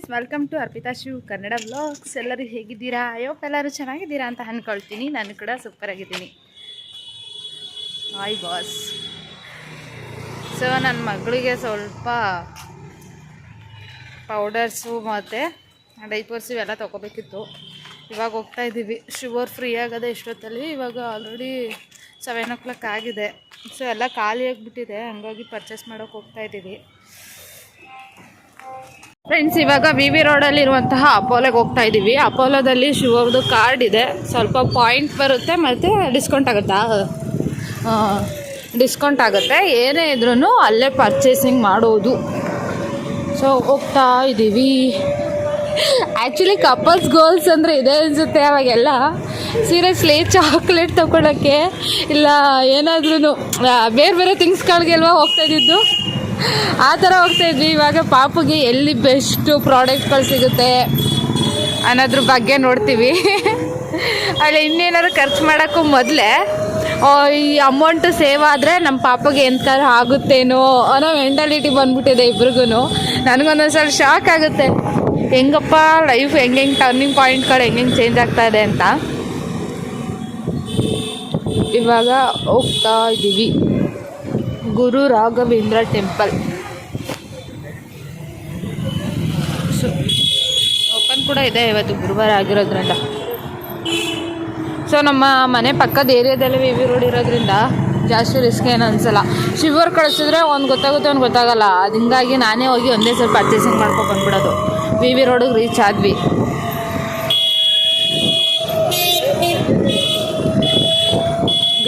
Friends welcome to Arpita Shiv Kannada vlogs ಎಲ್ಲರೂ ಹೇಗಿದ್ದೀರಾ? ಅಯ್ಯೋ ಎಲ್ಲರೂ ಚೆನ್ನಾಗಿದ್ದೀರಾ ಅಂತ ಅಂದ್ಕೊಳ್ತೀನಿ ನಾನು ಕೂಡ ಸೂಪರ್ ಆಗಿದ್ದೀನಿ. ಹಾಯ್ ಬಾಸ್ ಸೊ ನನ್ನ ಮಗಳಿಗೆ ಸ್ವಲ್ಪ ಪೌಡರ್ಸು ಮತ್ತು ಡೈಪರ್ಸು ಇವೆಲ್ಲ ತೊಗೋಬೇಕಿತ್ತು. ಇವಾಗ ಹೋಗ್ತಾ ಇದ್ದೀವಿ. ಶುಗರ್ ಫ್ರೀ ಆಗದೆ ಇಷ್ಟೊತ್ತಲ್ಲಿ. ಇವಾಗ ಆಲ್ರೆಡಿ ಸೆವೆನ್ ಓ ಕ್ಲಾಕ್ ಆಗಿದೆ. ಸೊ ಎಲ್ಲ ಖಾಲಿ ಆಗಿಬಿಟ್ಟಿದೆ. ಹಂಗಾಗಿ ಪರ್ಚೇಸ್ ಮಾಡೋಕೆ ಹೋಗ್ತಾ ಇದ್ದೀವಿ. ಫ್ರೆಂಡ್ಸ್ ಇವಾಗ ವಿ ವಿ ರೋಡಲ್ಲಿರುವಂತಹ ಅಪೋಲೋಗೆ ಹೋಗ್ತಾ ಇದ್ದೀವಿ ಅಪೋಲೋದಲ್ಲಿ ಶಿವರ್ದು ಕಾರ್ಡ್ ಇದೆ. ಸ್ವಲ್ಪ ಪಾಯಿಂಟ್ ಬರುತ್ತೆ ಮತ್ತು ಡಿಸ್ಕೌಂಟ್ ಆಗುತ್ತಾ. ಡಿಸ್ಕೌಂಟ್ ಆಗುತ್ತೆ. ಏನೇ ಇದ್ರೂ ಅಲ್ಲೇ ಪರ್ಚೇಸಿಂಗ್ ಮಾಡೋದು. ಸೊ ಹೋಗ್ತಾ ಇದ್ದೀವಿ ಆ್ಯಕ್ಚುಲಿ ಕಪಲ್ಸ್ ಗೋಲ್ಸ್ ಅಂದರೆ ಇದೆ ಅನಿಸುತ್ತೆ ಅವಾಗೆಲ್ಲ. ಸೀರಿಯಸ್ಲಿ ಚಾಕ್ಲೇಟ್ ತೊಗೊಳಕ್ಕೆ ಇಲ್ಲ ಏನಾದ್ರೂ ಬೇರೆ ಬೇರೆ ಥಿಂಗ್ಸ್ಗಳಿಗೆಲ್ವ ಹೋಗ್ತಾ ಇದ್ದಿದ್ದು? ಆ ಥರ ಹೋಗ್ತಾ ಇದ್ವಿ. ಇವಾಗ ಪಾಪುಗೆ ಎಲ್ಲಿ ಬೆಸ್ಟು ಪ್ರಾಡಕ್ಟ್ಗಳು ಸಿಗುತ್ತೆ ಅನ್ನೋದ್ರ ಬಗ್ಗೆ ನೋಡ್ತೀವಿ. ಅಲ್ಲಿ ಇನ್ನೇನಾದ್ರು ಖರ್ಚು ಮಾಡೋಕ್ಕೂ ಮೊದಲೇ ಈ ಅಮೌಂಟು ಸೇವ್ ಆದರೆ ನಮ್ಮ ಪಾಪಗೆ ಎಂಥರ ಆಗುತ್ತೇನೋ ಅನ್ನೋ ಮೆಂಟಾಲಿಟಿ ಬಂದ್ಬಿಟ್ಟಿದೆ ಇಬ್ರಿಗೂ ನನಗೊಂದೊಂದ್ಸಲ ಶಾಕ್ ಆಗುತ್ತೆ. ಹೆಂಗಪ್ಪ ಲೈಫ್ ಹೆಂಗೆ ಟರ್ನಿಂಗ್ ಪಾಯಿಂಟ್ಗಳು ಹೆಂಗೆ ಹೆಂಗೆ ಚೇಂಜ್ ಆಗ್ತಾ ಇದೆ ಅಂತ. ಇವಾಗ ಹೋಗ್ತಾ ಇದ್ದೀವಿ ಗುರು ರಾಘವೇಂದ್ರ ಟೆಂಪಲ್. ಓಪನ್ ಕೂಡ ಇದೆ ಇವತ್ತು ಗುರುವಾರ ಆಗಿರೋದ್ರಿಂದ. ಸೊ ನಮ್ಮ ಮನೆ ಪಕ್ಕದ ಏರಿಯಾದಲ್ಲಿ ವಿ ವಿ ರೋಡ್ ಇರೋದ್ರಿಂದ ಜಾಸ್ತಿ ರಿಸ್ಕ್ ಏನು ಅನಿಸಲ್ಲ. ಶಿವರ್ ಕಳಿಸಿದ್ರೆ ಒಂದು ಗೊತ್ತಾಗುತ್ತೆ, ಒಂದು ಗೊತ್ತಾಗಲ್ಲ. ಅದು ಹಿಂಗಾಗಿ ನಾನೇ ಹೋಗಿ ಒಂದೇ ಸ್ವಲ್ಪ ಪರ್ಚೇಸಿಂಗ್ ಮಾಡ್ಕೊಂಡು ಬಂದ್ಬಿಡೋದು. ವಿ ವಿ ರೋಡಿಗೆ ರೀಚ್ ಆದ್ವಿ.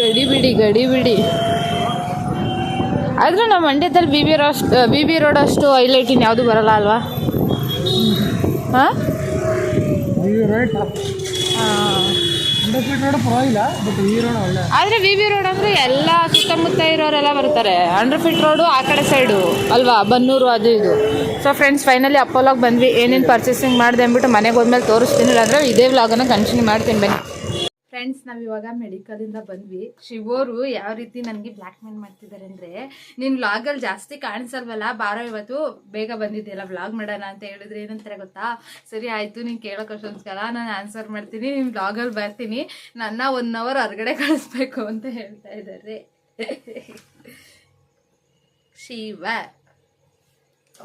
ಗಡಿ ಬಿಡಿ ಗಡಿ ಬಿಡಿ ಆದರೂ ನಮ್ಮ ಮಂಡ್ಯದಲ್ಲಿ B V roast B B road ಅಷ್ಟು ಹೈಲೈಟ್ ಇನ್ನು ಯಾವುದು ಬರಲ್ಲ ಅಲ್ವಾ? ಹಾಂ? ಆದರೆ ವಿ ಬಿ ರೋಡ್ ಅಂದರೆ ಎಲ್ಲ ಸುತ್ತಮುತ್ತ ಇರೋರೆಲ್ಲ ಬರ್ತಾರೆ. ಹಂಡ್ರೆಡ್ ಫೀಟ್ ರೋಡು ಆ ಕಡೆ ಸೈಡು ಅಲ್ವಾ? ಬನ್ನೂರು ಅದು ಇದು. ಸೊ ಫ್ರೆಂಡ್ಸ್ ಫೈನಲಿ ಅಪ್ಪೋಲಾಗಿ ಬಂದ್ವಿ. ಏನೇನು ಪರ್ಚೇಸಿಂಗ್ ಮಾಡಿದೆ ಅಂದ್ಬಿಟ್ಟು ಮನೆಗೆ ಹೋದ್ಮೇಲೆ ತೋರಿಸ್ತೀನಿ ಇಲ್ಲಾಂದ್ರೆ ಇದೇ ವ್ಲಾಗನ್ನು ಕಂಟಿನ್ಯೂ ಮಾಡ್ತೀನಿ. ಬನ್ನಿ. ಫ್ರೆಂಡ್ಸ್ ನಾವು ಇವಾಗ ಮೆಡಿಕಲಿಂದ ಬಂದ್ವಿ. ಶಿವೋರು ಯಾವ ರೀತಿ ನನಗೆ ಬ್ಲಾಕ್ ಮೇಲ್ ಮಾಡ್ತಿದ್ದಾರೆ ಅಂದರೆ ನೀನು ವ್ಲಾಗಲ್ಲಿ ಜಾಸ್ತಿ ಕಾಣಿಸಲ್ವಲ್ಲ ಬಾರೋ ಇವತ್ತು ಬೇಗ ಬಂದಿದ್ದೆಲ್ಲ ವ್ಲಾಗ್ ಮಾಡೋಣ ಅಂತ ಹೇಳಿದ್ರೆ ಏನಂತಾರೆ ಗೊತ್ತಾ? ಸರಿ ಆಯಿತು ನೀನು ಕೇಳೋ ಅಷ್ಟೊಂದ್ಸಲ ನಾನು ಆನ್ಸರ್ ಮಾಡ್ತೀನಿ ನಿಮ್ಮ ವ್ಲಾಗಲ್ಲಿ ಬರ್ತೀನಿ ನನ್ನ ಒನ್ ಅವರ್ ಹೊರಗಡೆ ಕಳಿಸ್ಬೇಕು ಅಂತ ಹೇಳ್ತಾ ಇದ್ದಾರೆ ಶಿವ.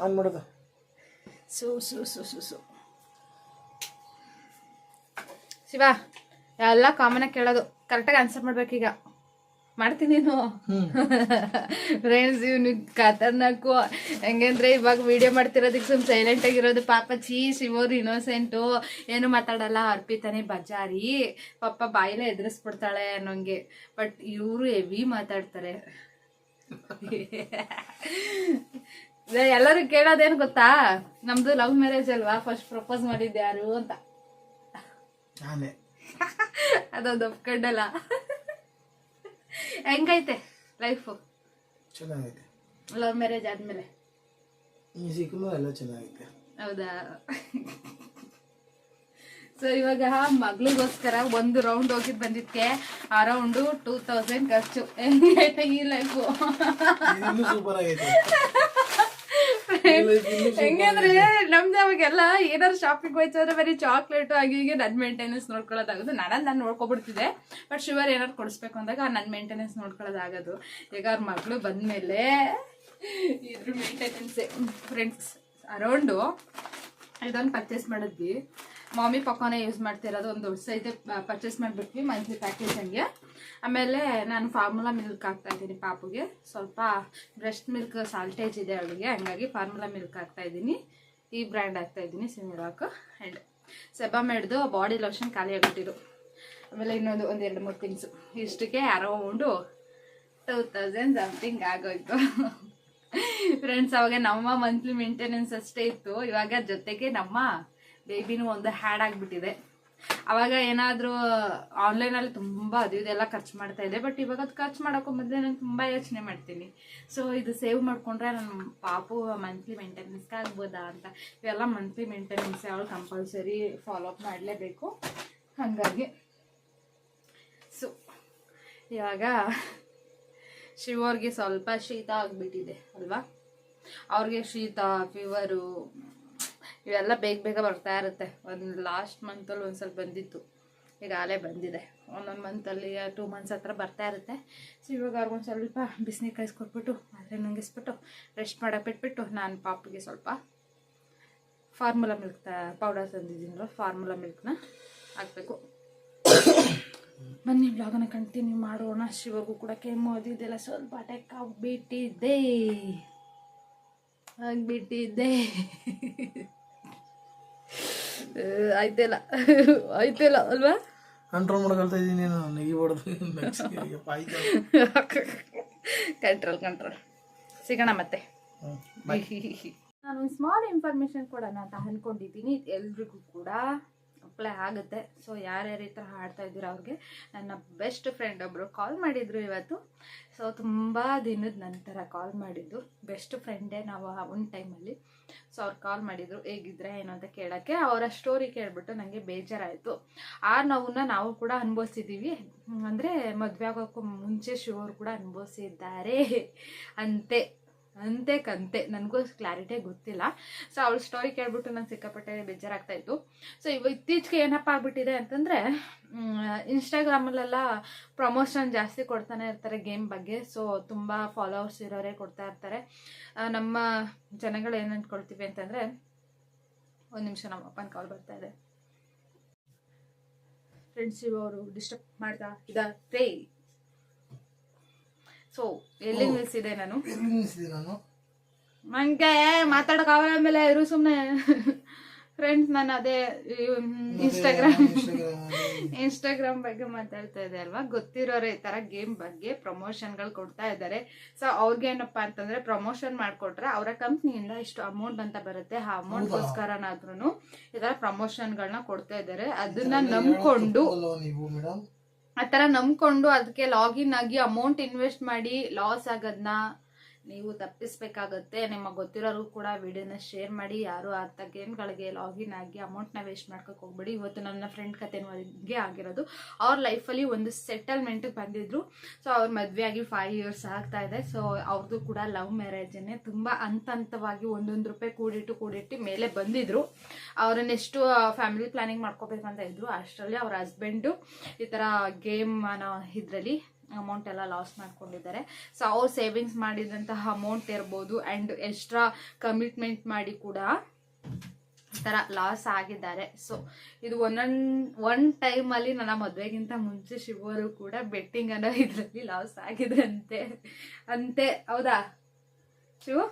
ಆನ್ ಮಾಡೋದು ಸು ಸು ಸು ಸು. ಶಿವ. ಎಲ್ಲ ಕಾಮನಾಗಿ ಕೇಳೋದು. ಕರೆಕ್ಟಾಗಿ ಆನ್ಸರ್ ಮಾಡ್ಬೇಕೀಗ. ಮಾಡ್ತೀನಿ ನೀನು. ಫ್ರೆಂಡ್ಸ್ ಇವ್ನು ಖತರ್ನಾಕು ಹೆಂಗಂದ್ರೆ ಇವಾಗ ವಿಡಿಯೋ ಮಾಡ್ತಿರೋದಕ್ಕೆ ಸುಮ್ ಸೈಲೆಂಟ್ ಆಗಿರೋದು ಪಾಪ ಚೀ ಶಿವರು ಇನ್ನೋಸೆಂಟು ಏನು ಮಾತಾಡಲ್ಲ ಅರ್ಪಿತಾನೆ ಬಜಾರಿ. ಪಾಪ ಬಾಯಿಲೆ ಎದುರಿಸ್ಬಿಡ್ತಾಳೆ ಅನ್ನೋಂಗೆ. ಬಟ್ ಇವರು ಹೆವಿ ಮಾತಾಡ್ತಾರೆ. ಎಲ್ಲರೂ ಕೇಳೋದೇನು ಗೊತ್ತಾ? ನಮ್ದು ಲವ್ ಮ್ಯಾರೇಜ್ ಅಲ್ವಾ? ಫಸ್ಟ್ ಪ್ರಪೋಸ್ ಮಾಡಿದ್ದು ಯಾರು ಅಂತ. ಅದೊಂದು ಒಪ್ಕೊಂಡಲ್ಲ. ಹೆಂಗೈತೆ ಲೈಫು ಚೆನ್ನಾಗೈತೆ. ಲವ್ ಮ್ಯಾರೇಜ್ ಆದ್ಮೇಲೆ? ಮ್ಯೂಸಿಕ್ನು ಎಲ್ಲ ಚೆನ್ನಾಗೈತೆ. ಹೌದಾ? ಸೊ ಇವಾಗ ಮಗಳಿಗೋಸ್ಕರ ಒಂದು ರೌಂಡ್ ಹೋಗಿದ್ ಬಂದಿದ್ಕೆ. ಆ ರೌಂಡು ಟೂ ತೌಸಂಡ್ ಖರ್ಚು. ಹೆಂಗೈತೆ ಈ ಲೈಫು ಸೂಪರ್ ಆಗೈತೆ. ಹೆಂಗಂದ್ರೆ ನಮ್ದು ಅವಾಗೆಲ್ಲ ಏನಾರು ಶಾಪಿಂಗ್ ಹೋಯ್ತು ಅಂದ್ರೆ ಬರೀ ಚಾಕ್ಲೇಟ್ ಆಗಿ ಹೀಗೆ ನನ್ ಮೇಂಟೆನೆನ್ಸ್ ನೋಡ್ಕೊಳ್ಳೋದಾಗೋದು ನಾನು ನಾನು ನೋಡ್ಕೊಬಿಡ್ತಿದ್ದೆ. ಬಟ್ ಶುಗರ್ ಏನಾರು ಕೊಡಿಸ್ಬೇಕು ಅಂದಾಗ ನನ್ನ ಮೇಂಟೆನೆನ್ಸ್ ನೋಡ್ಕೊಳ್ಳೋದಾಗದು ಈಗ ಅವ್ರ ಮಗಳು ಬಂದ್ಮೇಲೆ ಇದ್ರ ಮೇಂಟೆನೆನ್ಸ್ ಫ್ರೆಂಡ್ಸ್ ಅರೌಂಡು ಇದೊಂದು ಪರ್ಚೇಸ್ ಮಾಡಿದ್ವಿ. ಮಾಮಿ ಪಕ್ಕಾನೇ ಯೂಸ್ ಮಾಡ್ತಿರೋದು ಒಂದು ದೊಡ್ಡ ಪರ್ಚೇಸ್ ಮಾಡಿಬಿಟ್ವಿ ಮಂತ್ಲಿ ಪ್ಯಾಕೇಜ್ ಹಂಗೆ. ಆಮೇಲೆ ನಾನು ಫಾರ್ಮುಲಾ ಮಿಲ್ಕ್ ಹಾಕ್ತಾ ಇದ್ದೀನಿ ಪಾಪುಗೆ. ಸ್ವಲ್ಪ ಬ್ರೆಸ್ಟ್ ಮಿಲ್ಕ್ ಸಾಲ್ಟೇಜ್ ಇದೆ ಅವಳಿಗೆ, ಹಂಗಾಗಿ ಫಾರ್ಮುಲಾ ಮಿಲ್ಕ್ ಹಾಕ್ತಾ ಇದ್ದೀನಿ. ಈ ಬ್ರ್ಯಾಂಡ್ ಹಾಕ್ತಾ ಇದ್ದೀನಿ ಸಿಮಿರಾಕ್ ಆ್ಯಂಡ್ ಸೆಬಾಮೆಡ್ದು ಬಾಡಿ ಲೋಷನ್ ಖಾಲಿ ಆಗಿಬಿಟ್ಟಿರು ಆಮೇಲೆ ಇನ್ನೊಂದು ಒಂದು ಎರಡು ಮೂರು ಥಿಂಗ್ಸು ಇಷ್ಟಕ್ಕೆ ಅರೌಂಡು ಟೂ ತೌಸಂಡ್ ಸಮಥಿಂಗ್ ಆಗೋಯ್ತು. ಫ್ರೆಂಡ್ಸ್ ಅವಾಗ ನಮ್ಮ ಮಂತ್ಲಿ ಮೇಂಟೆನೆನ್ಸ್ ಅಷ್ಟೇ ಇತ್ತು. ಇವಾಗ ಜೊತೆಗೆ ನಮ್ಮ ಬೇಬಿನೂ ಒಂದು ಹ್ಯಾಡ್ ಆಗಿಬಿಟ್ಟಿದೆ. ಅವಾಗ ಏನಾದರೂ ಆನ್ಲೈನಲ್ಲಿ ತುಂಬ ಅದು ಇದೆಲ್ಲ ಖರ್ಚು ಮಾಡ್ತಾ ಇದೆ ಬಟ್ ಇವಾಗ ಅದು ಖರ್ಚು ಮಾಡೋಕ್ಕೂ ಮೊದಲೇ ನಾನು ತುಂಬ ಯೋಚನೆ ಮಾಡ್ತೀನಿ. ಸೊ ಇದು ಸೇವ್ ಮಾಡಿಕೊಂಡ್ರೆ ನನ್ನ ಪಾಪು ಮಂತ್ಲಿ ಮೇಂಟೆನೆನ್ಸ್ಗೆ ಆಗ್ಬೋದಾ ಅಂತ. ಇವೆಲ್ಲ ಮಂತ್ಲಿ ಮೇಂಟೆನೆನ್ಸ್ ಅವಳು ಕಂಪಲ್ಸರಿ ಫಾಲೋ ಅಪ್ ಮಾಡಲೇಬೇಕು. ಹಾಗಾಗಿ. ಸೊ ಇವಾಗ ಶಿವವ್ರಿಗೆ ಸ್ವಲ್ಪ ಶೀತ ಆಗಿಬಿಟ್ಟಿದೆ ಅಲ್ವಾ? ಅವ್ರಿಗೆ ಶೀತ ಫೀವರು ಇವೆಲ್ಲ ಬೇಗ ಬೇಗ ಬರ್ತಾ ಇರುತ್ತೆ. ಒಂದು ಲಾಸ್ಟ್ ಮಂತಲ್ಲಿ ಒಂದು ಸ್ವಲ್ಪ ಬಂದಿತ್ತು. ಈಗ ಆಲೇ ಬಂದಿದೆ. ಒಂದೊಂದು ಮಂತಲ್ಲಿ ಟೂ ಮಂತ್ಸ್ ಹತ್ರ ಬರ್ತಾ ಇರುತ್ತೆ. ಸೊ ಇವಾಗ ಅವ್ರಿಗೊಂದು ಸ್ವಲ್ಪ ಬಿಸಿನೀರು ಕಾಯಿಸ್ಕೊಟ್ಬಿಟ್ಟು ಆದರೆ ನುಂಗಿಸ್ಬಿಟ್ಟು ರೆಸ್ಟ್ ಮಾಡಕ್ಕೆ ಬಿಟ್ಬಿಟ್ಟು ನಾನು ಪಾಪಿಗೆ ಸ್ವಲ್ಪ ಫಾರ್ಮುಲಾ ಮಿಲ್ಕ್ ಪೌಡರ್ ತಂದಿದ್ದೀನಲ್ಲ ಫಾರ್ಮುಲಾ ಮಿಲ್ಕ್ನ ಹಾಕಬೇಕು. ಬನ್ನಿ ಬ್ಲಾಗನ್ನ ಕಂಟಿನ್ಯೂ ಮಾಡೋಣ. ಶಿವಗೂ ಕೂಡ ಕೆಮ್ಮು ಅದು ಇದೆಲ್ಲ ಸ್ವಲ್ಪ ಅಟ್ಯಾಕ್ ಆಗಿಬಿಟ್ಟಿದ್ದೆ ಆಗಿಬಿಟ್ಟಿದ್ದೆ ಆಯ್ತಿಲ್ಲ ಆಯ್ತಿಲ್ಲ ಅಲ್ವಾ? ಕಂಟ್ರೋಲ್ ಮಾಡ್ಕೊಳ್ತಾ ಇದ್ದೀನಿ ನಾನು. ನೆಗಿಬಾರ್ದು ಕಂಟ್ರೋಲ್ ಕಂಟ್ರೋಲ್ ಸಿಗೋಣ ಮತ್ತೆ. ನಾನು ಸ್ಮಾಲ್ ಇನ್ಫಾರ್ಮೇಶನ್ ಕೊಡೋಣ ಅಂತ ಅಂದ್ಕೊಂಡಿದ್ದೀನಿ ಎಲ್ರಿಗೂ ಕೂಡ. ಅಪ್ಲೈ ಆಗುತ್ತೆ. ಸೊ ಯಾರ್ಯಾರು ಈ ಥರ ಹಾಡ್ತಾ ಇದ್ದೀರೋ ಅವ್ರಿಗೆ ನನ್ನ ಬೆಸ್ಟ್ ಫ್ರೆಂಡ್ ಒಬ್ಬರು ಕಾಲ್ ಮಾಡಿದ್ರು ಇವತ್ತು. ಸೊ ತುಂಬ ದಿನದ ನಂತರ ಕಾಲ್ ಮಾಡಿದ್ದು. ಬೆಸ್ಟ್ ಫ್ರೆಂಡೇ ನಾವು ಒಂದು ಟೈಮಲ್ಲಿ ಸೊ ಅವ್ರು ಕಾಲ್ ಮಾಡಿದ್ರು, ಹೇಗಿದ್ರೆ? ಏನು? ಅಂತ ಕೇಳೋಕ್ಕೆ ಅವರ ಸ್ಟೋರಿ ಕೇಳಿಬಿಟ್ಟು ನನಗೆ ಬೇಜಾರಾಯಿತು. ಆ ನೋವನ್ನ ನಾವು ಕೂಡ ಅನುಭವಿಸಿದ್ದೀವಿ ಅಂದರೆ ಮದುವೆ ಆಗೋಕ್ಕೂ ಮುಂಚೆ ಶಿವರು ಕೂಡ ಅನುಭವಿಸಿದ್ದಾರೆ ಅಂತೆ. ಅಂತೆ ಕಂತೆ ನನಗೂ ಕ್ಲಾರಿಟಿ ಗೊತ್ತಿಲ್ಲ. ಸೊ ಅವಳ ಸ್ಟೋರಿ ಕೇಳ್ಬಿಟ್ಟು ನಂಗೆ ಸಿಕ್ಕಾಪಟ್ಟೆ ಬೇಜಾರಾಗ್ತಾ ಇತ್ತು. ಸೊ ಇವ ಇತ್ತೀಚೆಗೆ ಏನಪ್ಪ ಆಗ್ಬಿಟ್ಟಿದೆ ಅಂತಂದರೆ ಇನ್ಸ್ಟಾಗ್ರಾಮಲ್ಲೆಲ್ಲ ಪ್ರಮೋಷನ್ ಜಾಸ್ತಿ ಕೊಡ್ತಾನೆ ಇರ್ತಾರೆ ಗೇಮ್ ಬಗ್ಗೆ. ಸೊ ತುಂಬ ಫಾಲೋವರ್ಸ್ ಇರೋರೇ ಕೊಡ್ತಾ ಇರ್ತಾರೆ. ನಮ್ಮ ಜನಗಳು ಏನು ಅಂದ್ಕೊಳ್ತೀವಿ ಅಂತಂದರೆ, ಒಂದು ನಿಮಿಷ ನಮ್ಮ ಅಪ್ಪನ ಕಾಲ್ ಬರ್ತಾ ಇದೆ. ಫ್ರೆಂಡ್ಸ್ ಇವರು ಡಿಸ್ಟರ್ಬ್ ಮಾಡ್ತಾ ಇದ್ದಾರೆ. ಸೊ ಎಲ್ಲಿ ನಿಲ್ಸಿದೆ ನಾನು? ಎಲ್ಲಿ ನಿಲ್ಸಿದೆ ನಾನು? ನಂಗೆ ಮಾತಾಡಕ್ ಆಗಲ್ಲ ಆಮೇಲೆ ಇರು ಸುಮ್ಮನೆ ಫ್ರೆಂಡ್ಸ್ ನಾನು ಅದೇ ಇನ್ಸ್ಟಾಗ್ರಾಮ್ ಇನ್ಸ್ಟಾಗ್ರಾಮ್ ಬಗ್ಗೆ ಮಾತಾಡ್ತಾ ಇದೆ ಅಲ್ವಾ? ಗೊತ್ತಿರೋರು ಈ ತರ ಗೇಮ್ ಬಗ್ಗೆ ಪ್ರಮೋಷನ್ಗಳು ಕೊಡ್ತಾ ಇದ್ದಾರೆ. ಸೊ ಅವ್ರಿಗೆ ಏನಪ್ಪಾ ಅಂತಂದ್ರೆ ಪ್ರಮೋಷನ್ ಮಾಡ್ಕೊಟ್ರೆ ಅವರ ಕಂಪ್ನಿಯಿಂದ ಇಷ್ಟು ಅಮೌಂಟ್ ಅಂತ ಬರುತ್ತೆ. ಆ ಅಮೌಂಟ್ಗೋಸ್ಕರನಾದ್ರೂ ಈ ತರ ಪ್ರಮೋಷನ್ಗಳನ್ನ ಕೊಡ್ತಾ ಇದ್ದಾರೆ. ಅದನ್ನ ನಂಬ್ಕೊಂಡು ಆ ಥರ ನಂಬ್ಕೊಂಡು ಅದಕ್ಕೆ ಲಾಗಿನ್ ಆಗಿ ಅಮೌಂಟ್ ಇನ್ವೆಸ್ಟ್ ಮಾಡಿ ಲಾಸ್ ಆಗೋದನ್ನ ನೀವು ತಪ್ಪಿಸ್ಬೇಕಾಗತ್ತೆ. ನಿಮ್ಮ ಗೊತ್ತಿರೋರು ಕೂಡ ವಿಡಿಯೋನ ಶೇರ್ ಮಾಡಿ. ಯಾರು ಅಂತ ಗೇಮ್ಗಳಿಗೆ ಲಾಗಿನ್ ಆಗಿ ಅಮೌಂಟ್ನ ವೇಸ್ಟ್ ಮಾಡ್ಕೊಕ್ ಹೋಗ್ಬೇಡಿ. ಇವತ್ತು ನನ್ನ ಫ್ರೆಂಡ್ ಕತೆನೂ ಹಂಗೆ ಆಗಿರೋದು. ಅವ್ರ ಲೈಫಲ್ಲಿ ಒಂದು ಸೆಟಲ್ಮೆಂಟಿಗೆ ಬಂದಿದ್ರು. ಸೊ ಅವ್ರ ಮದುವೆ ಆಗಿ ಫೈವ್ ಇಯರ್ಸ್ ಆಗ್ತಾ ಇದೆ. ಸೊ ಅವ್ರದ್ದು ಕೂಡ ಲವ್ ಮ್ಯಾರೇಜನ್ನೇ ತುಂಬ ಹಂತ ಹಂತವಾಗಿ ಒಂದೊಂದು ರೂಪಾಯಿ ಕೂಡಿಟ್ಟು ಕೂಡಿಟ್ಟು ಮೇಲೆ ಬಂದಿದ್ರು. ಅವ್ರನ್ನ ಎಷ್ಟು ಫ್ಯಾಮಿಲಿ ಪ್ಲಾನಿಂಗ್ ಮಾಡ್ಕೋಬೇಕಂತ ಇದ್ರು. ಅಷ್ಟರಲ್ಲಿ ಅವ್ರ ಹಸ್ಬೆಂಡು ಈ ಥರ ಗೇಮ್ ಅನ್ನೋ ಇದರಲ್ಲಿ ಅಮೌಂಟ್ ಎಲ್ಲ ಲಾಸ್ ಮಾಡ್ಕೊಂಡಿದ್ದಾರೆ. ಸೊ ಅವ್ರು ಸೇವಿಂಗ್ಸ್ ಮಾಡಿದಂತಹ ಅಮೌಂಟ್ ಇರ್ಬೋದು ಆ್ಯಂಡ್ ಎಕ್ಸ್ಟ್ರಾ ಕಮಿಟ್ಮೆಂಟ್ ಮಾಡಿ ಕೂಡ ಥರ ಲಾಸ್ ಆಗಿದ್ದಾರೆ. ಸೊ ಇದು ಒಂದೊಂದು ಒನ್ ಟೈಮಲ್ಲಿ ನನ್ನ ಮದುವೆಗಿಂತ ಮುಂಚೆ ಶಿವರು ಕೂಡ ಬೆಟ್ಟಿಂಗ್ ಅನ್ನೋ ಇದರಲ್ಲಿ ಲಾಸ್ ಆಗಿದೆ ಅಂತೆ. ಅಂತೆ ಹೌದಾ? ಶಿವು?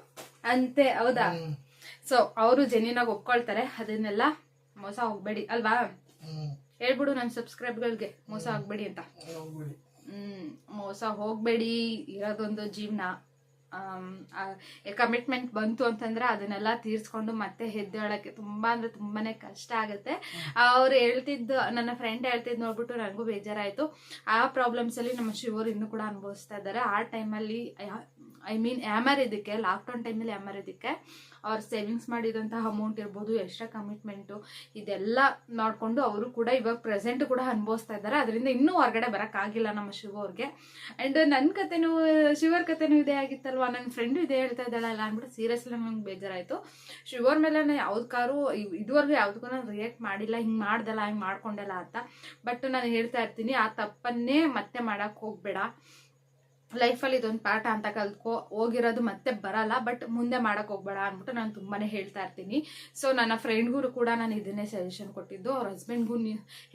ಅಂತೆ ಹೌದಾ? ಸೊ ಅವರು ಜೆನ್ಯೂನಾಗಿ ಒಪ್ಕೊಳ್ತಾರೆ. ಅದನ್ನೆಲ್ಲ ಮೋಸ ಹೋಗ್ಬೇಡಿ ಅಲ್ವಾ? ಹೇಳ್ಬಿಡು ನನ್ನ ಸಬ್ಸ್ಕ್ರೈಬ್ಗಳಿಗೆ ಮೋಸ ಆಗ್ಬೇಡಿ ಅಂತ. ಮೋಸ ಹೋಗ್ಬೇಡಿ ಇರೋದೊಂದು ಜೀವನ. ಕಮಿಟ್ಮೆಂಟ್ ಬಂತು ಅಂತಂದ್ರೆ ಅದನ್ನೆಲ್ಲ ತೀರ್ಸ್ಕೊಂಡು ಮತ್ತೆ ಹೆದ್ದೇಳಕ್ಕೆ ತುಂಬಾ ಅಂದ್ರೆ ತುಂಬಾನೇ ಕಷ್ಟ ಆಗುತ್ತೆ. ಅವ್ರು ಹೇಳ್ತಿದ್ದು ನನ್ನ ಫ್ರೆಂಡ್ ಹೇಳ್ತಿದ್ದು ನೋಡ್ಬಿಟ್ಟು ನನಗೂ ಬೇಜಾರಾಯ್ತು. ಆ ಪ್ರಾಬ್ಲಮ್ಸ್ ಅಲ್ಲಿ ನಮ್ಮ ಶಿವರು ಇನ್ನೂ ಕೂಡ ಅನುಭವಿಸ್ತಾ ಇದ್ದಾರೆ. ಆ ಟೈಮಲ್ಲಿ ಐ ಮೀನ್ ಯಾಮರ್ ಇದಕ್ಕೆ ಲಾಕ್ಡೌನ್ ಟೈಮಲ್ಲಿ ಇದಕ್ಕೆ ಅವ್ರು ಸೇವಿಂಗ್ಸ್ ಮಾಡಿದಂತಹ ಅಮೌಂಟ್ ಇರ್ಬೋದು ಎಕ್ಸ್ಟ್ರಾ ಕಮಿಟ್ಮೆಂಟು ಇದೆಲ್ಲ ನೋಡಿಕೊಂಡು ಅವರು ಕೂಡ ಇವಾಗ ಪ್ರೆಸೆಂಟ್ ಕೂಡ ಅನುಭವಿಸ್ತಾ ಇದ್ದಾರೆ. ಅದರಿಂದ ಇನ್ನೂ ಹೊರಗಡೆ ಬರೋಕ್ಕಾಗಿಲ್ಲ ನಮ್ಮ ಶಿವ ಅವ್ರಿಗೆ. ಆ್ಯಂಡ್ ನನ್ನ ಕತೆನೂ, ಶಿವರ್ ಕತೆನೂ ಇದೇ ಆಗಿತ್ತಲ್ವ? ನನ್ನ ಫ್ರೆಂಡು ಇದೇ ಹೇಳ್ತಾ ಇದ್ದಾಳಲ್ಲ ಅಂದ್ಬಿಟ್ಟು ಸೀರಿಯಸ್ಲಿ ನಂಗೆ ಬೇಜಾರಾಯಿತು. ಶಿವರ್ ಮೇಲೆ ನಾನು ಯಾವ್ದಕ್ಕಾರು ಇದುವರೆಗೂ ಯಾವುದಕ್ಕೂ ನಾನು ರಿಯಾಕ್ಟ್ ಮಾಡಿಲ್ಲ, ಹಿಂಗೆ ಮಾಡ್ದಲ್ಲ, ಹಿಂಗೆ ಮಾಡ್ಕೊಂಡಲ್ಲ ಅಂತ. ಬಟ್ ನಾನು ಹೇಳ್ತಾ ಇರ್ತೀನಿ, ಆ ತಪ್ಪನ್ನೇ ಮತ್ತೆ ಮಾಡೋಕ್ಕೆ ಹೋಗ್ಬೇಡ. ಲೈಫಲ್ಲಿ ಇದೊಂದು ಪಾಠ ಅಂತ ಕಲ್ತ್ಕೋ ಹೋಗಿರೋದು ಮತ್ತೆ ಬರಲ್ಲ ಬಟ್ ಮುಂದೆ ಮಾಡಕ್ ಹೋಗ್ಬೇಡ ಅಂದ್ಬಿಟ್ಟು ನಾನು ತುಂಬಾನೇ ಹೇಳ್ತಾ ಇರ್ತೀನಿ. ಸೊ ನನ್ನ ಫ್ರೆಂಡ್ಗೂ ಕೂಡ ನಾನು ಇದನ್ನೇ ಸಜೆಷನ್ ಕೊಟ್ಟಿದ್ದು. ಅವ್ರ ಹಸ್ಬೆಂಡ್ಗೂ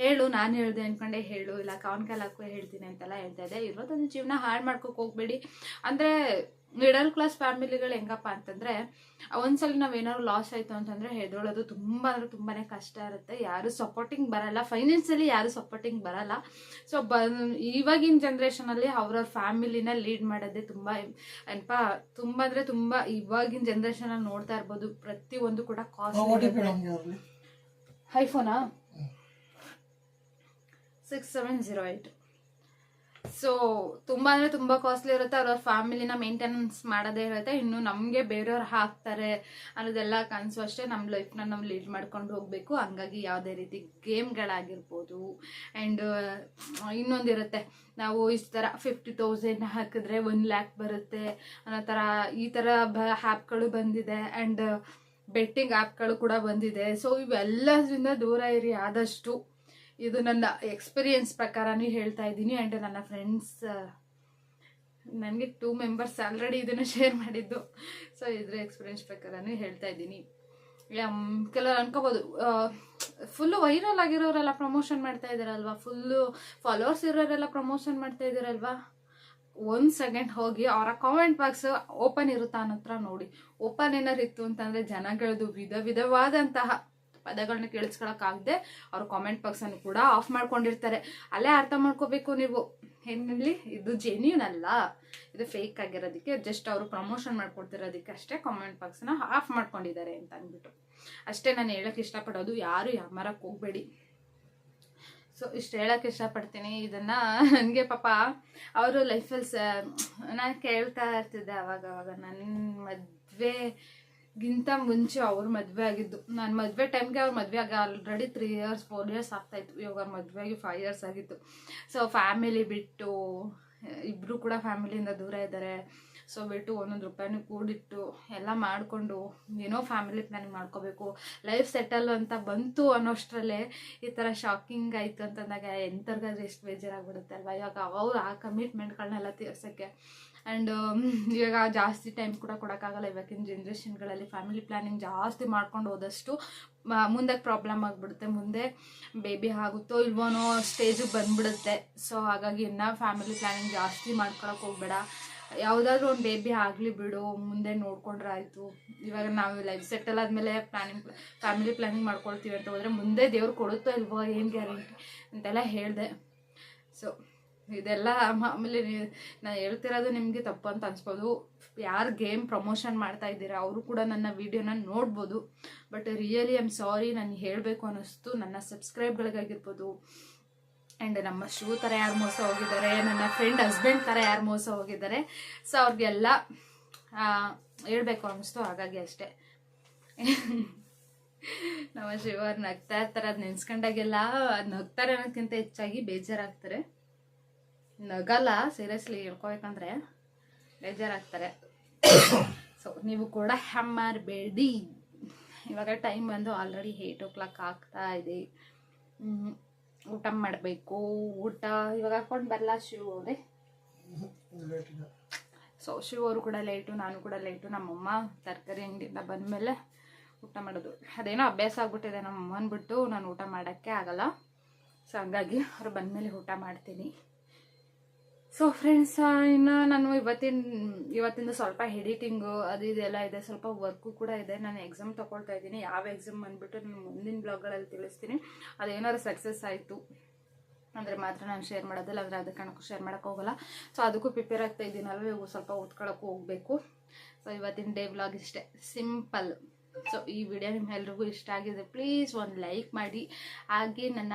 ಹೇಳು, ನಾನು ಹೇಳ್ದೆ ಅನ್ಕೊಂಡೆ, ಹೇಳು. ಇಲ್ಲ ಕಾವನ್ ಕಾಲಕ್ಕೂ ಹೇಳ್ತೀನಿ ಅಂತೆಲ್ಲ ಹೇಳ್ತಾ ಇದ್ದೆ. ಇರೋದೊಂದು ಜೀವನ ಹಾಳು ಮಾಡ್ಕೋಕ್ ಹೋಗ್ಬೇಡಿ. ಅಂದ್ರೆ ಮಿಡಲ್ ಕ್ಲಾಸ್ ಫ್ಯಾಮಿಲಿಗಳು ಹೆಂಗಪ್ಪ ಅಂತಂದ್ರೆ ಒಂದ್ಸಲ ನಾವೇನಾದ್ರು ಲಾಸ್ ಆಯ್ತು ಅಂತಂದ್ರೆ ಹೆದರೋಳೋದು ತುಂಬಾ ಅಂದ್ರೆ ತುಂಬಾನೇ ಕಷ್ಟ ಇರುತ್ತೆ. ಯಾರು ಸಪೋರ್ಟಿಂಗ್ ಬರಲ್ಲ. ಫೈನಾನ್ಸಿಯಲಿ ಯಾರು ಸಪೋರ್ಟಿಂಗ್ ಬರಲ್ಲ. ಸೊ ಬ ಇವಾಗಿನ ಜನ್ರೇಷನಲ್ಲಿ ಅವ್ರವ್ರ ಫ್ಯಾಮಿಲಿನ ಲೀಡ್ ಮಾಡೋದೇ ತುಂಬಾ ಏನಪ್ಪ ತುಂಬಾ ಅಂದ್ರೆ ತುಂಬಾ ಇವಾಗಿನ ಜನ್ರೇಷನಲ್ಲಿ ನೋಡ್ತಾ ಇರ್ಬೋದು. ಪ್ರತಿಯೊಂದು ಕೂಡ O T P cost ಐಫೋನಾ six seven zero eight so ತುಂಬ ಅಂದರೆ ತುಂಬ ಕಾಸ್ಟ್ಲಿ ಇರುತ್ತೆ. ಅವ್ರ ಫ್ಯಾಮಿಲಿನ ಮೇಂಟೆನೆನ್ಸ್ ಮಾಡೋದೇ ಇರುತ್ತೆ. ಇನ್ನು ನಮಗೆ ಬೇರೆಯವ್ರು ಹಾಕ್ತಾರೆ ಅನ್ನೋದೆಲ್ಲ ಕನ್ಸು ಅಷ್ಟೇ. ನಮ್ಮ ಲೈಫ್ನ ನಾವು ಲೀಡ್ ಮಾಡ್ಕೊಂಡು ಹೋಗಬೇಕು. ಹಂಗಾಗಿ ಯಾವುದೇ ರೀತಿ ಗೇಮ್ಗಳಾಗಿರ್ಬೋದು ಆ್ಯಂಡ್ ಇನ್ನೊಂದಿರುತ್ತೆ ನಾವು ಇಷ್ಟು ಥರ ಫಿಫ್ಟಿ ತೌಸಂಡ್ ಹಾಕಿದ್ರೆ ಒನ್ ಲ್ಯಾಕ್ ಬರುತ್ತೆ ಅನ್ನೋ ಥರ ಈ ಥರ ಬ ಆ್ಯಪ್ಗಳು ಬಂದಿದೆ. ಆ್ಯಂಡ್ ಬೆಟ್ಟಿಂಗ್ ಆ್ಯಪ್ಗಳು ಕೂಡ ಬಂದಿದೆ. ಸೊ ಇವೆಲ್ಲದರಿಂದ ದೂರ ಇರಿ ಆದಷ್ಟು. ಇದು ನನ್ನ ಎಕ್ಸ್ಪೀರಿಯನ್ಸ್ ಪ್ರಕಾರನೂ ಹೇಳ್ತಾ ಇದ್ದೀನಿ ಆ್ಯಂಡ್ ನನ್ನ ಫ್ರೆಂಡ್ಸ್ ನನಗೆ ಟೂ ಮೆಂಬರ್ಸ್ ಆಲ್ರೆಡಿ ಇದನ್ನು ಶೇರ್ ಮಾಡಿದ್ದು. ಸೊ ಇದರ ಎಕ್ಸ್ಪೀರಿಯನ್ಸ್ ಪ್ರಕಾರನೂ ಹೇಳ್ತಾ ಇದ್ದೀನಿ. ಕೆಲವರು ಅನ್ಕೋಬೋದು ಫುಲ್ಲು ವೈರಲ್ ಆಗಿರೋರೆಲ್ಲ ಪ್ರಮೋಷನ್ ಮಾಡ್ತಾ ಇದ್ದಾರಲ್ವಾ ಫುಲ್ಲು ಫಾಲೋವರ್ಸ್ ಇರೋರೆಲ್ಲ ಪ್ರಮೋಷನ್ ಮಾಡ್ತಾ ಇದ್ದಾರಲ್ವಾ ಒಂದು ಸೆಕೆಂಡ್ ಹೋಗಿ ಅವರ ಕಾಮೆಂಟ್ ಬಾಕ್ಸ್ ಓಪನ್ ಇರುತ್ತಾ ಅನ್ನೋ ನೋಡಿ. ಓಪನ್ ಏನಾರು ಇತ್ತು ಅಂತಂದರೆ ಜನಗಳದು ವಿಧ ವಿಧವಾದಂತಹ ಪದಗಳನ್ನ ಕೇಳಿಸ್ಕೊಳಕ್ಕಾಗದೆ ಅವ್ರ ಕಾಮೆಂಟ್ ಬಾಕ್ಸನ್ನು ಕೂಡ ಆಫ್ ಮಾಡ್ಕೊಂಡಿರ್ತಾರೆ. ಅಲ್ಲೇ ಅರ್ಥ ಮಾಡ್ಕೋಬೇಕು ನೀವು. ಏನಲ್ಲಿ? ಇದು ಜೆನ್ಯೂನ್ ಅಲ್ಲ. ಇದು ಫೇಕ್ ಆಗಿರೋದಕ್ಕೆ ಜಸ್ಟ್ ಅವರು ಪ್ರಮೋಷನ್ ಮಾಡ್ಕೊಡ್ತಿರೋದಕ್ಕೆ ಅಷ್ಟೇ ಕಾಮೆಂಟ್ ಬಾಕ್ಸ್ನ ಆಫ್ ಮಾಡ್ಕೊಂಡಿದ್ದಾರೆ ಅಂತ ಅಂದ್ಬಿಟ್ಟು. ಅಷ್ಟೇ ನಾನು ಹೇಳಕ್ಕೆ ಇಷ್ಟಪಡೋದು ಯಾರು ಯಾಮರಕ್ಕೆ ಹೋಗಬೇಡಿ. ಸೊ ಇಷ್ಟು ಹೇಳಕ್ಕೆ ಇಷ್ಟಪಡ್ತೀನಿ. ಇದನ್ನು ನನಗೆ ಪಾಪ ಅವರು ಲೈಫಲ್ಲಿ ನಾನು ಕೇಳ್ತಾ ಇರ್ತಿದ್ದೆ ಅವಾಗ ಅವಾಗ ನನ್ನ ಮದುವೆಗಿಂತ ಮುಂಚೆ ಅವ್ರ ಮದುವೆ ಆಗಿದ್ದು. ನಾನು ಮದುವೆ ಟೈಮ್ಗೆ ಅವ್ರ ಮದುವೆ ಆಗ already three years four years ಆಗ್ತಾಯಿತ್ತು ಇವಾಗ ಅವ್ರ ಆಗಿ ಫೈವ್ ಇಯರ್ಸ್ ಆಗಿತ್ತು. ಸೊ ಫ್ಯಾಮಿಲಿ ಬಿಟ್ಟು ಇಬ್ಬರು ಕೂಡ ಫ್ಯಾಮಿಲಿಯಿಂದ ದೂರ ಇದ್ದಾರೆ ಸೊ ಬಿಟ್ಟು ಒಂದೊಂದು ರೂಪಾಯಿನೂ ಕೂಡಿಟ್ಟು ಎಲ್ಲ ಮಾಡಿಕೊಂಡು ಏನೋ ಫ್ಯಾಮಿಲಿ ಪ್ಲ್ಯಾನಿಂಗ್ ಮಾಡ್ಕೋಬೇಕು. ಲೈಫ್ ಸೆಟಲ್ ಅಂತ ಬಂತು ಅನ್ನೋಷ್ಟರಲ್ಲೇ ಈ ಥರ ಶಾಕಿಂಗ್ ಆಯಿತು ಅಂತಂದಾಗ ಎಂಥವ್ರಿಗಾದ್ರೂ ಎಷ್ಟು ಬೇಜಾರಾಗ್ಬಿಡುತ್ತೆ ಅಲ್ವಾ? ಇವಾಗ ಅವರು ಆ ಕಮಿಟ್ಮೆಂಟ್ಗಳನ್ನೆಲ್ಲ ತೀರ್ಸೋಕ್ಕೆ ಆ್ಯಂಡ್ ಇವಾಗ ಜಾಸ್ತಿ ಟೈಮ್ ಕೂಡ ಕೊಡೋಕ್ಕಾಗಲ್ಲ. ಇವಾಗಿನ ಜನ್ರೇಷನ್ಗಳಲ್ಲಿ ಫ್ಯಾಮಿಲಿ ಪ್ಲ್ಯಾನಿಂಗ್ ಜಾಸ್ತಿ ಮಾಡ್ಕೊಂಡು ಹೋದಷ್ಟು ಮುಂದಕ್ಕೆ ಮುಂದೆ ಪ್ರಾಬ್ಲಮ್ ಆಗಿಬಿಡುತ್ತೆ. ಮುಂದೆ ಬೇಬಿ ಆಗುತ್ತೋ ಇಲ್ವೋನೋ ಸ್ಟೇಜಿಗೆ ಬಂದ್ಬಿಡುತ್ತೆ. ಸೊ ಹಾಗಾಗಿ ಇನ್ನು ಫ್ಯಾಮಿಲಿ ಪ್ಲಾನಿಂಗ್ ಜಾಸ್ತಿ ಮಾಡ್ಕೊಳಕ್ಕೆ ಹೋಗ್ಬೇಡ. ಯಾವುದಾದ್ರೂ ಒಂದು ಬೇಬಿ ಆಗಲಿ ಬಿಡು, ಮುಂದೆ ನೋಡ್ಕೊಂಡ್ರೆ ಆಯಿತು. ಇವಾಗ ನಾವು ಲೈಫ್ ಸೆಟಲ್ ಆದಮೇಲೆ ಪ್ಲಾನಿಂಗ್ ಫ್ಯಾಮಿಲಿ ಪ್ಲ್ಯಾನಿಂಗ್ ಮಾಡ್ಕೊಳ್ತೀವಿ ಅಂತ ಹೋದರೆ ಮುಂದೆ ದೇವ್ರು ಕೊಡುತ್ತೋ ಇಲ್ವೋ, ಏನು ಗ್ಯಾರಂಟಿ ಅಂತೆಲ್ಲ ಹೇಳಿದೆ. ಸೊ ಇದೆಲ್ಲ ಮಾಮೂಲಿ ನಾನು ಹೇಳ್ತಿರೋದು ನಿಮಗೆ ತಪ್ಪು ಅಂತ ಅನ್ಸ್ಬೋದು. ಯಾರು ಗೇಮ್ ಪ್ರಮೋಷನ್ ಮಾಡ್ತಾ ಇದ್ದೀರಾ, ಅವರು ಕೂಡ ನನ್ನ ವೀಡಿಯೋನ ನೋಡ್ಬೋದು. ಬಟ್ ರಿಯಲಿ ಐಮ್ ಸಾರಿ ನಾನು ಹೇಳಬೇಕು ಅನ್ನಿಸ್ತು. ನನ್ನ ಸಬ್ಸ್ಕ್ರೈಬ್ಗಳಿಗಾಗಿರ್ಬೋದು ಆ್ಯಂಡ್ ನಮ್ಮ ಶೂ ಥರ ಯಾರು ಮೋಸ ಹೋಗಿದ್ದಾರೆ, ನನ್ನ ಫ್ರೆಂಡ್ ಹಸ್ಬೆಂಡ್ ಥರ ಯಾರು ಮೋಸ ಹೋಗಿದ್ದಾರೆ. ಸೊ ಅವ್ರಿಗೆಲ್ಲ ಹೇಳಬೇಕು ಅನ್ನಿಸ್ತು. ಹಾಗಾಗಿ ಅಷ್ಟೇ. ನಮ್ಮ ಶಿವರ್ ನಗ್ತಾ ಇರ್ತಾರೆ. ಅದು ನೆನ್ಸ್ಕೊಂಡಾಗೆಲ್ಲ ನಗ್ತಾರೆ ಅನ್ನೋದಕ್ಕಿಂತ ಹೆಚ್ಚಾಗಿ ಬೇಜಾರಾಗ್ತಾರೆ. ನಗಲ್ಲ ಸೀರಿಯಸ್ಲಿ ಹೇಳ್ಕೊಬೇಕಂದ್ರೆ ಬೇಜಾರಾಗ್ತಾರೆ. ಸೊ ನೀವು ಕೂಡ ಹೆಮ್ಮಾರಬೇಡಿ ಇವಾಗ ಟೈಮ್ ಬಂದು ಆಲ್ರೆಡಿ ಏಯ್ಟ್ ಓ ಕ್ಲಾಕ್ ಆಗ್ತಾ ಇದೆ. ಊಟ ಮಾಡಬೇಕು. ಊಟ ಇವಾಗ ಹಾಕೊಂಡು ಬರಲ್ಲ ಶಿವ ಅವರೇ? ಸೊ ಶಿವ ಅವರು ಕೂಡ ಲೇಟು ನಾನು ಕೂಡ ಲೇಟು ನಮ್ಮಮ್ಮ ತರಕಾರಿ ಅಂಗಡಿಯಿಂದ ಬಂದಮೇಲೆ ಊಟ ಮಾಡೋದು. ಅದೇನೋ ಅಭ್ಯಾಸ ಆಗ್ಬಿಟ್ಟಿದೆ ನಮ್ಮ ಬಿಟ್ಟು ನಾನು ಊಟ ಮಾಡೋಕ್ಕೆ ಆಗಲ್ಲ. ಸೊ ಹಂಗಾಗಿ ಅವ್ರು ಬಂದಮೇಲೆ ಊಟ ಮಾಡ್ತೀನಿ. ಸೊ ಫ್ರೆಂಡ್ಸ್ ಇನ್ನು ನಾನು ಇವತ್ತಿನ, ಇವತ್ತಿಂದ ಸ್ವಲ್ಪ ಎಡಿಟಿಂಗು ಅದು ಇದೆಲ್ಲ ಇದೆ. ಸ್ವಲ್ಪ ವರ್ಕು ಕೂಡ ಇದೆ. ನಾನು ಎಕ್ಸಾಮ್ ತೊಗೊಳ್ತಾ ಇದ್ದೀನಿ. ಯಾವ ಎಕ್ಸಾಮ್ ಬಂದುಬಿಟ್ಟು ನಾನು ಮುಂದಿನ ಬ್ಲಾಗ್ಗಳಲ್ಲಿ ತಿಳಿಸ್ತೀನಿ. ಅದೇನಾದ್ರು ಸಕ್ಸಸ್ ಆಯಿತು ಅಂದರೆ ಮಾತ್ರ ನಾನು ಶೇರ್ ಮಾಡೋದಿಲ್ಲ, ಅಂದರೆ ಅದಕ್ಕೆ ಕಾರಣಕ್ಕೂ ಶೇರ್ ಮಾಡೋಕ್ಕೆ ಹೋಗಲ್ಲ. ಸೊ ಅದಕ್ಕೂ ಪ್ರಿಪೇರ್ ಆಗ್ತಾ ಇದ್ದೀನಲ್ವ ಇವು ಸ್ವಲ್ಪ ಓದ್ಕೊಳ್ಳೋಕ್ಕೂ ಹೋಗಬೇಕು. ಸೊ ಇವತ್ತಿನ ಡೇ ಬ್ಲಾಗ್ ಇಷ್ಟೇ. ಸಿಂಪಲ್ ಸೊ ಈ ವಿಡಿಯೋ ನಿಮ್ಮೆಲ್ರಿಗೂ ಇಷ್ಟ ಆಗಿದೆ ಪ್ಲೀಸ್ ಒಂದು ಲೈಕ್ ಮಾಡಿ. ಹಾಗೆ ನನ್ನ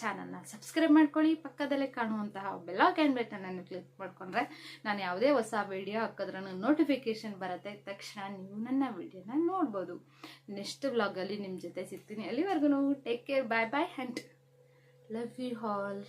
ಚಾನಲ್ನ ಸಬ್ಸ್ಕ್ರೈಬ್ ಮಾಡ್ಕೊಳ್ಳಿ, ಪಕ್ಕದಲ್ಲೇ ಕಾಣುವಂತಹ ಬೆಲ್ಲ ಕ್ಯಾಂಡ್ ಬಟನನ್ನು ಕ್ಲಿಕ್ ಮಾಡಿಕೊಂಡ್ರೆ ನಾನು ಯಾವುದೇ ಹೊಸ ವಿಡಿಯೋ ಹಾಕಿದ್ರೂ ನೋಟಿಫಿಕೇಶನ್ ಬರುತ್ತೆ. ತಕ್ಷಣ ನೀವು ನನ್ನ ವಿಡಿಯೋನ ನೋಡ್ಬೋದು. ನೆಕ್ಸ್ಟ್ ವ್ಲಾಗಲ್ಲಿ ನಿಮ್ಮ ಜೊತೆ ಸಿಗ್ತೀನಿ. ಅಲ್ಲಿವರೆಗೂ take care bye bye and love you all